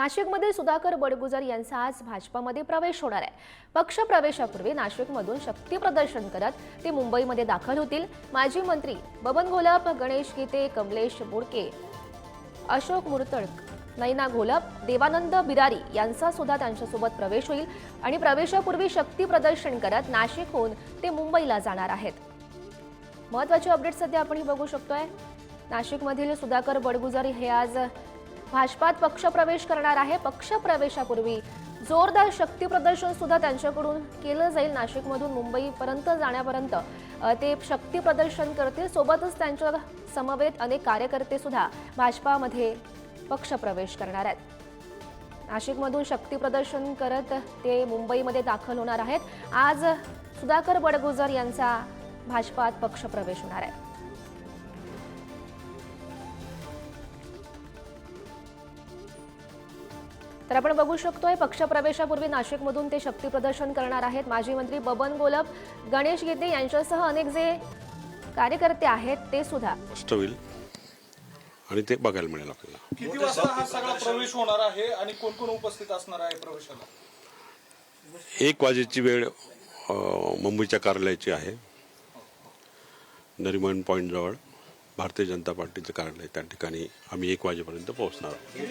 नाशिकमधील सुधाकर बडगुजर यांचा आज भाजपामध्ये प्रवेश होणार आहे. पक्ष प्रवेशापूर्वी नाशिकमधून शक्ती प्रदर्शन करत ते मुंबईमध्ये दाखल होतील. माजी मंत्री बबन घोलप गणेश गीते कमलेश बोडके अशोक मुर्तडक नैना घोलप देवानंद बिरारी यांचा सुद्धा त्यांच्यासोबत प्रवेश होईल आणि प्रवेशापूर्वी शक्ती प्रदर्शन करत नाशिकहून ते मुंबईला जाणार आहेत. महत्त्वाचे अपडेट सध्या आपण बघू शकतोय. नाशिकमधील सुधाकर बडगुजर हे आज भाजपात पक्षप्रवेश करणार आहे पक्षप्रवेशापूर्वी. जोरदार शक्ती प्रदर्शन सुद्धा त्यांच्याकडून केलं जाईल नाशिकमधून मुंबईपर्यंत जाण्यापर्यंत. ते शक्ती प्रदर्शन करतील सोबतच त्यांच्या समवेत अनेक कार्यकर्ते सुद्धा भाजपामध्ये पक्षप्रवेश करणार आहेत. नाशिकमधून शक्ती प्रदर्शन करत ते मुंबईमध्ये दाखल होणार आहेत. आज सुधाकर बडगुजर यांचा भाजपात पक्षप्रवेश होणार आहे. तर आपण बघू शकतोय पक्षप्रवेशापूर्वी नाशिकमधून ते शक्ती प्रदर्शन करणार आहेत. माजी मंत्री बबन गोलप गणेश गीते यांच्यासह अनेक जे कार्यकर्ते आहेत ते सुद्धा. स्पष्ट होईल. आणि ते बघायला मिळेल आपल्याला. किती वाजता हा सगळा प्रवेश होणार आहे आणि कोण कोण उपस्थित असणार आहे प्रवेशाला? एक वाजेची वेळ अ, मुंबईच्या कार्यालयाची आहे. नरिमन पॉईंटजवळ भारतीय जनता पार्टीचं कार्यालय त्या ठिकाणी आम्ही एक वाजेपर्यंत पोहोचणार आहोत.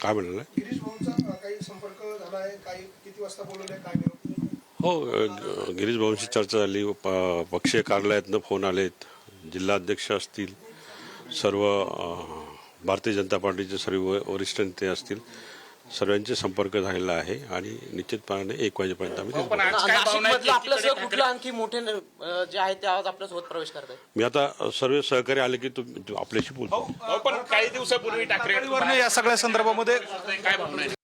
काय म्हणाला काही संपर्क हो गिरीश भाऊंशी चर्चा झाली. प- पक्षीय कार्यालयातनं फोन आलेत. जिल्हाध्यक्ष असतील. सर्व भारतीय जनता पार्टीचे सर्व वरिष्ठ नेते असतील. सर्वांचे संपर्क झालेला आहे आणि निश्चितपणाने एक वाजेपर्यंत आम्ही मधलं आपलं कुठलं आणखी मोठे अं, जे आहे ते आज आपल्यासोबत प्रवेश करत आहे मी आता सर्व सहकारी आले की तू तू आपल्याशी बोलतो. हो पण काही दिवसापूर्वी ठाकरे या सगळ्या संदर्भामध्ये काय भावना आहे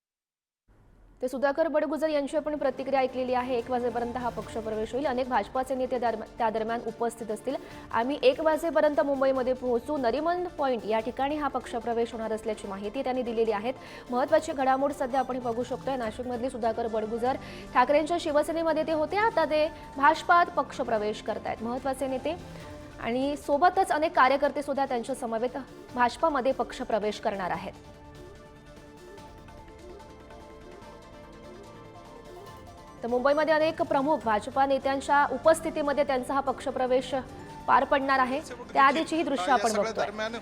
ते सुधाकर बडगुजर यांची आपण प्रतिक्रिया ऐकलेली आहे. एक वाजेपर्यंत हा पक्ष प्रवेश होईल. अनेक भाजपाचे नेते दरम्या- त्या दरम्यान उपस्थित असतील. आम्ही एक वाजेपर्यंत मुंबईमध्ये पोहोचू. नरिमन पॉईंट या ठिकाणी हा पक्ष प्रवेश होणार असल्याची माहिती त्यांनी दिलेली आहे महत्वाची घडामोड सध्या आपण बघू शकतोय. नाशिकमधले सुधाकर बडगुजर ठाकरेंच्या शिवसेनेमध्ये ते होते. आता ते भाजपात पक्षप्रवेश करतायत. महत्त्वाचे नेते आणि सोबतच अनेक कार्यकर्ते सुद्धा त्यांच्या समवेत भाजपामध्ये पक्षप्रवेश करणार आहेत. तर मुंबईमध्ये अनेक प्रमुख भाजपा नेत्यांच्या उपस्थितीमध्ये त्यांचा हा पक्षप्रवेश पार पडणार आहे. त्याआधीची ही दृश्य आपण दरम्यान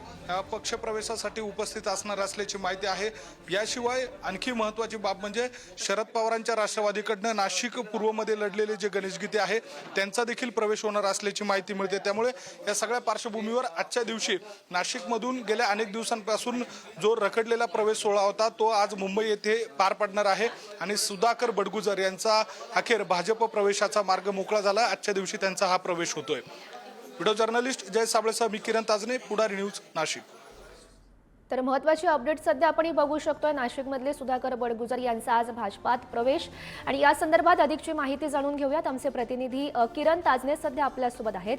पक्षप्रवेशासाठी उपस्थित असणार असल्याची माहिती आहे. याशिवाय आणखी महत्वाची बाब म्हणजे शरद पवारांच्या राष्ट्रवादीकडनं नाशिक पूर्वमध्ये लढलेले जे गणेश गीते आहे त्यांचा देखील प्रवेश होणार असल्याची माहिती मिळते. त्यामुळे या सगळ्या पार्श्वभूमीवर आजच्या दिवशी नाशिकमधून गेल्या अनेक दिवसांपासून जो रखडलेला प्रवेश सोहळा होता तो आज मुंबई येथे पार पडणार आहे. आणि सुधाकर बडगुजर यांचा अखेर भाजप प्रवेशाचा मार्ग मोकळा झाला. आजच्या दिवशी त्यांचा हा प्रवेश होतोय. व्हिडिओ जर्नलिस्ट जय साबळेसह मी किरण ताजने पुढारी न्यूज नाशिक. तर महत्वाची अपडेट सध्या आपण बघू शकतोय. नाशिकमधले सुधाकर बडगुजर यांचा आज भाजपात प्रवेश. आणि या संदर्भात अधिकची माहिती जाणून घेऊयात. आमचे प्रतिनिधी किरण ताजने सध्या आपल्यासोबत आहेत.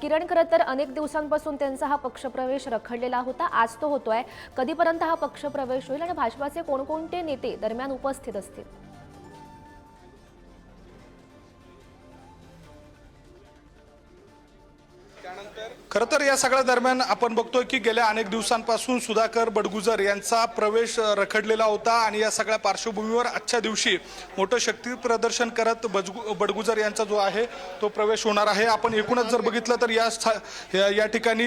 किरण खरं तर अनेक दिवसांपासून त्यांचा हा पक्षप्रवेश रखडलेला होता. आज तो होतोय. कधीपर्यंत हा पक्षप्रवेश होईल? आणि भाजपाचे कोणकोणते नेते दरम्यान उपस्थित असतील? ser खरं तर या सगळ्या दरम्यान आपण बघतोय की गेल्या अनेक दिवसांपासून सुधाकर बडगुजर यांचा प्रवेश रखडलेला होता आणि या सगळ्या पार्श्वभूमीवर आजच्या दिवशी मोठं शक्ती प्रदर्शन करत बजगु बडगुजर यांचा जो आहे तो प्रवेश होणार आहे. आपण एकूणच जर बघितलं तर या स्था- या- या ठिकाणी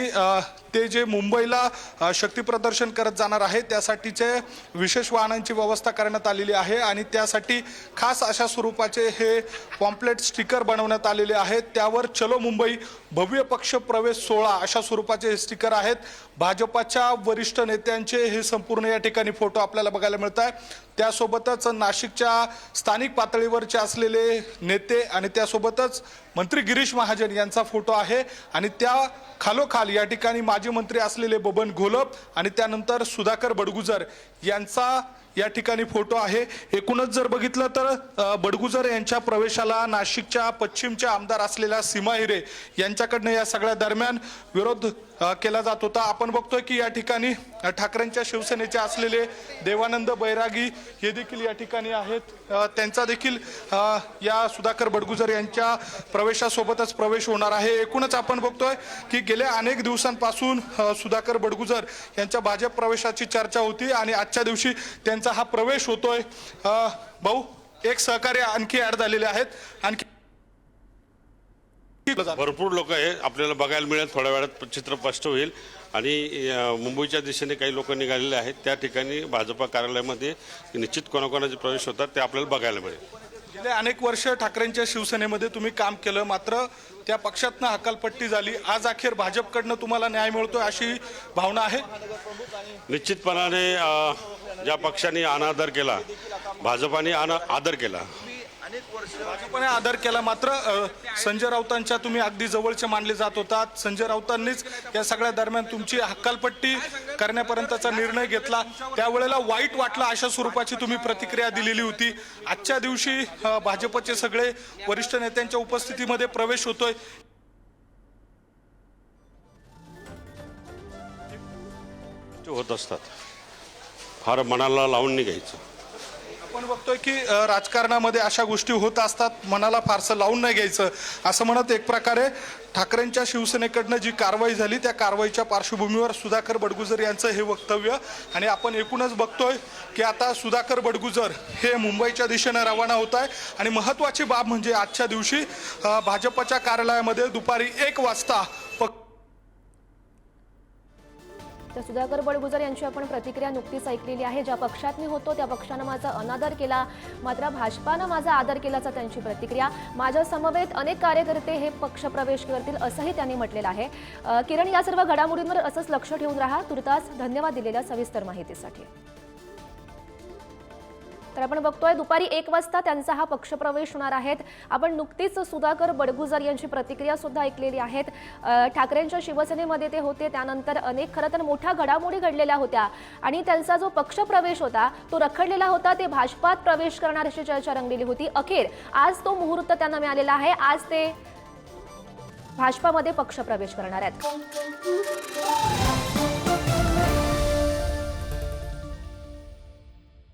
ते जे मुंबईला शक्तीप्रदर्शन शक्ती प्रदर्शन करत जाणार आहे त्यासाठीचे विशेष वाहनांची व्यवस्था करण्यात आलेली आहे आणि त्यासाठी खास अशा स्वरूपाचे हे पॉम्पलेट स्टिकर बनवण्यात आलेले आहेत. त्यावर चलो मुंबई भव्य पक्ष प्रवेश सोहळा अशा स्वरूपाचे हे स्टिकर आहेत. भाजपाच्या वरिष्ठ नेत्यांचे हे संपूर्ण या ठिकाणी फोटो आपल्याला बघायला मिळत आहे त्यासोबतच नाशिकच्या स्थानिक पातळीवरचे असलेले नेते आणि त्यासोबतच मंत्री गिरीश महाजन यांचा फोटो आहे. आणि त्या खालोखाल या ठिकाणी माजी मंत्री असलेले बबन घोलप आणि त्यानंतर सुधाकर बडगुजर यांचा या ठिकाणी फोटो आहे. एकूणच जर बघितलं तर बडगुजर यांच्या प्रवेशाला नाशिकच्या पश्चिमच्या आमदार असलेल्या सीमा हिरे यांच्याकडनं या सगळ्या दरम्यान विरोध केला जात होता. आपण बघतोय की या ठिकाणी ठाकरेंच्या शिवसेनेचे असलेले देवानंद बैरागी हे देखील या ठिकाणी आहेत. त्यांचा देखील या सुधाकर बडगुजर यांच्या प्रवेशासोबतच प्रवेश होणार आहे. एकूणच आपण बघतोय की गेल्या अनेक दिवसांपासून सुधाकर बडगुजर यांच्या भाजप प्रवेशाची चर्चा होती आणि आजच्या दिवशी त्यांचा हा प्रवेश होतोय. भाऊ एक सहकार्य आणखी ॲड झालेले आहेत. आणखी भरपूर लोक आहे आपल्याला बघायला मिळेल थोड्या वेळात चित्र स्पष्ट होईल. आणि मुंबईच्या दिशेने काही लोक निघालेले आहेत. त्या ठिकाणी भाजपा कार्यालयामध्ये निश्चित कोणाकोणाचे प्रवेश होतात ते आपल्याला बघायला मिळेल. गेले अनेक वर्ष ठाकरेंच्या शिवसेनेमध्ये तुम्ही काम केलं. मात्र त्या पक्षातनं हकालपट्टी झाली. आज अखेर भाजपकडनं तुम्हाला न्याय मिळतोय अशी भावना आहे? निश्चितपणाने ज्या पक्षाने अनादर केला भाजपाने अना आदर केला भाजपने आदर केला. मात्र संजय राऊतांच्या तुम्ही अगदी जवळचे मानले जात होतात. संजय राऊतांनीच या सगळ्या दरम्यान तुमची हक्कालपट्टी करण्यापर्यंतचा निर्णय घेतला. त्यावेळेला वाईट वाटलं अशा स्वरूपाची तुम्ही प्रतिक्रिया दिलेली होती. आजच्या दिवशी भाजपचे सगळे वरिष्ठ नेत्यांच्या उपस्थितीमध्ये प्रवेश होतोय. होत असतात. फार मनाला लावून नाही घ्यायचं. आपण बघतोय की राजकारणामध्ये अशा गोष्टी होत असतात मनाला फारसं लावून नाही घ्यायचं. असं म्हणत एक प्रकारे ठाकरेंच्या शिवसेनेकडनं जी कारवाई झाली त्या कारवाईच्या पार्श्वभूमीवर सुधाकर बडगुजर यांचं हे वक्तव्य. आणि आपण एकूणच बघतोय की आता सुधाकर बडगुजर हे मुंबईच्या दिशेनं रवाना होत आहे. आणि महत्त्वाची बाब म्हणजे आजच्या दिवशी भाजपच्या कार्यालयामध्ये दुपारी एक वाजता पक्ष तर सुधाकर बळगुजर यांची आपण प्रतिक्रिया नुकतीच ऐकलेली आहे. ज्या पक्षात मी होतो त्या पक्षानं माझा अनादर केला. मात्र भाजपानं माझा आदर केल्याचा त्यांची प्रतिक्रिया. माझ्या समवेत अनेक कार्यकर्ते हे पक्ष प्रवेश करतील असंही त्यांनी म्हटलेलं आहे. किरण या सर्व घडामोडींवर असंच लक्ष ठेवून राहा. तुर्तास धन्यवाद दिलेल्या सविस्तर माहितीसाठी. तर आपण बघतोय दुपारी एक वाजता त्यांचा हा पक्षप्रवेश होणार आहेत. आपण नुकतीच सुधाकर बडगुजर यांची प्रतिक्रिया सुद्धा ऐकलेली आहेत. ठाकरेंच्या शिवसेनेमध्ये ते होते त्यानंतर अनेक खरं तर मोठ्या घडामोडी घडलेल्या होत्या. आणि त्यांचा जो पक्षप्रवेश होता तो रखडलेला होता ते भाजपात प्रवेश करणार अशी चर्चा रंगलेली होती. अखेर आज तो मुहूर्त त्यांना मिळालेला आहे. आज ते भाजपामध्ये पक्षप्रवेश करणार आहेत.